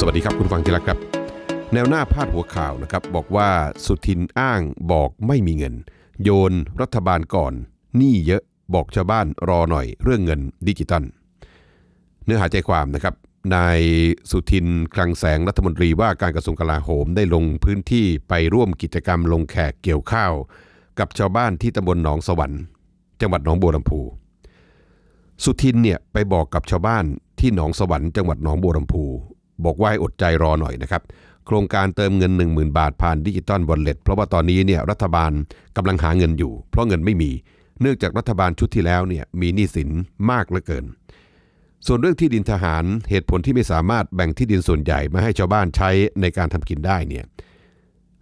สวัสดีครับคุณฟังที่รักครับ แนวหน้าพาดหัวข่าวนะครับ บอกว่าสุทินอ้างบอกไม่มีเงิน โยนรัฐบาลก่อนหนี้เยอะบอกชาวบ้านรอหน่อยเรื่องเงินดิจิตัลเนื้อหาใจความนะครับนายสุทินคลังแสงรัฐมนตรีว่าการกระทรวงกลาโหมได้ลงพื้นที่ไปร่วมกิจกรรมลงแขกเกี่ยวข้าว กับชาวบ้านที่ตำบลหนองสวรรค์จังหวัดหนองบัวลำพู สุทินเนี่ยไปบอกกับชาวบ้านที่หนองสวรรค์จังหวัดหนองบัวลำพู บอกว่าให้อดใจรอหน่อยนะครับ โครงการเติมเงิน 10,000 บาทผ่านดิจิตอลวอลเล็ตเพราะว่าตอนนี้เนี่ยรัฐบาลกำลังหาเงินอยู่ เพราะเงินไม่มี เนื่องจากรัฐบาลชุดที่แล้วเนี่ยมีหนี้สินมากเหลือเกิน ส่วนเรื่องที่ดินทหารเหตุผลที่ไม่สามารถแบ่งที่ดินส่วนใหญ่มาให้ชาวบ้านใช้ในการทำกินได้เนี่ย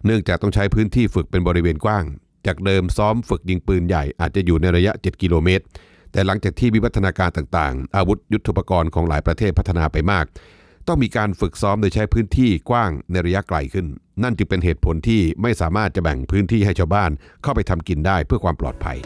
เนื่องจากต้องใช้พื้นที่ฝึกเป็นบริเวณกว้าง จากเดิมซ้อมฝึกยิงปืนใหญ่อาจจะอยู่ในระยะ 7 กิโลเมตร แต่หลังจากที่วิวัฒนาการต่างๆ อาวุธยุทโธปกรณ์ของหลายประเทศพัฒนาไปมาก ต้องมีการฝึกซ้อมโดยใช้พื้นที่กว้างในระยะไกลขึ้น นั่นจึงเป็นเหตุผลที่ไม่สามารถจะแบ่งพื้นที่ให้ชาวบ้านเข้าไปทำกินได้เพื่อความปลอดภัย